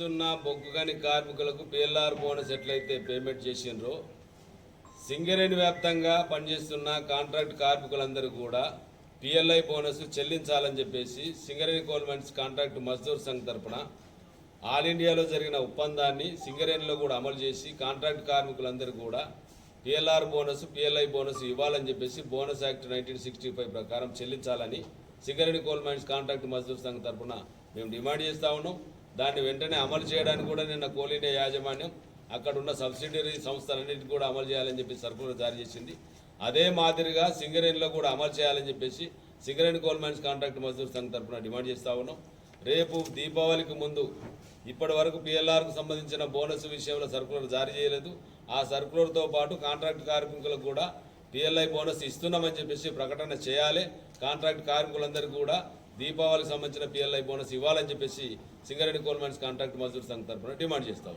పనిచేస్తున్న బొగ్గు గని కార్మికులకు పిఎల్ఆర్ బోనస్ ఎట్లయితే పేమెంట్ చేసిండ్రో సింగరేణి వ్యాప్తంగా పనిచేస్తున్న కాంట్రాక్ట్ కార్మికులందరూ కూడా పిఎల్ఐ బోనస్ చెల్లించాలని చెప్పేసి సింగరేణి గవర్నమెంట్స్ కాంట్రాక్ట్ మజ్దూర్ సంఘ్ తరపున ఆల్ ఇండియాలో జరిగిన ఒప్పందాన్ని సింగరేణిలో కూడా అమలు చేసి కాంట్రాక్ట్ కార్మికులందరూ కూడా పిఎల్ఆర్ బోనస్ పిఎల్ఐ బోనస్ ఇవ్వాలని చెప్పేసి bonus act nineteen sixty five ప్రకారం చెల్లించాలని Singareni coal mines contract Mazdoor Sangh తరపున మేము డిమాండ్ చేస్తూ ఉన్నాం. దాన్ని వెంటనే అమలు చేయడానికి కూడా నిన్న కోల్ ఇండియా యాజమాన్యం అక్కడ ఉన్న సబ్సిడరీ సంస్థలన్నింటినీ కూడా అమలు చేయాలని చెప్పి సర్కులర్ జారీ చేసింది. అదే మాదిరిగా సింగరేణిలో కూడా అమలు చేయాలని చెప్పేసి Singareni coal mines contract Mazdoor సంఘం తరపున డిమాండ్ చేస్తా ఉన్నాం. రేపు దీపావళికి ముందు ఇప్పటి వరకు పిఎల్ఆర్కు సంబంధించిన బోనస్ విషయంలో సర్కులర్ జారీ చేయలేదు. ఆ సర్కులర్తో పాటు కాంట్రాక్ట్ కార్మికులకు కూడా పిఎల్ఐ బోనస్ ఇస్తున్నామని చెప్పేసి ప్రకటన చేయాలి. కాంట్రాక్ట్ కార్మికులందరికీ కూడా దీపావళికి సంబంధించిన పిఎల్ఐ బోనస్ ఇవ్వాలని చెప్పేసి Singareni coal mines contract Mazdoor సంఘం తరఫున డిమాండ్ చేస్తాం